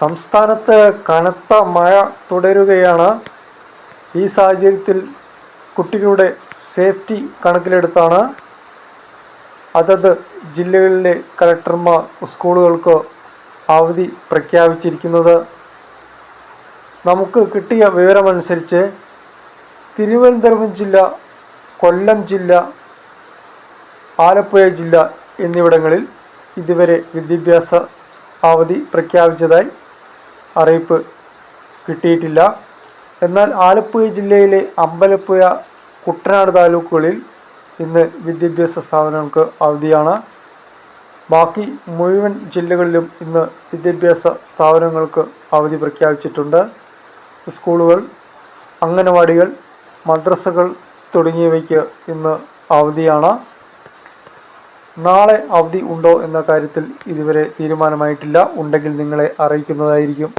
സംസ്ഥാനത്ത് കനത്ത മഴ തുടരുകയാണ്. ഈ സാഹചര്യത്തിൽ കുട്ടികളുടെ സേഫ്റ്റി കണക്കിലെടുത്താണ്. അതത് ജില്ലകളിലെ കളക്ടർമാർ സ്കൂളുകൾക്ക് അവധി പ്രഖ്യാപിച്ചിരിക്കുന്നത്. നമുക്ക് കിട്ടിയ വിവരമനുസരിച്ച് തിരുവനന്തപുരം ജില്ല കൊല്ലം ജില്ല ആലപ്പുഴ ജില്ല എന്നിവിടങ്ങളിൽ ഇതുവരെ വിദ്യാഭ്യാസ അവധി പ്രഖ്യാപിച്ചതായി അറിയിപ്പ് കിട്ടിയിട്ടില്ല. എന്നാൽ ആലപ്പുഴ ജില്ലയിലെ അമ്പലപ്പുഴ കുട്ടനാട് താലൂക്കുകളിൽ ഇന്ന് വിദ്യാഭ്യാസ സ്ഥാപനങ്ങൾക്ക് അവധിയാണ്. ബാക്കി മുഴുവൻ ജില്ലകളിലും ഇന്ന് വിദ്യാഭ്യാസ സ്ഥാപനങ്ങൾക്ക് അവധി പ്രഖ്യാപിച്ചിട്ടുണ്ട്. സ്കൂളുകൾ അംഗനവാടികൾ മദ്രസകൾ തുടങ്ങിയവയ്ക്ക് ഇന്ന് അവധിയാണ്. നാളെ അവധി ഉണ്ടോ എന്ന കാര്യത്തിൽ ഇതുവരെ തീരുമാനമായിട്ടില്ല. ഉണ്ടെങ്കിൽ നിങ്ങളെ അറിയിക്കുന്നതായിരിക്കും.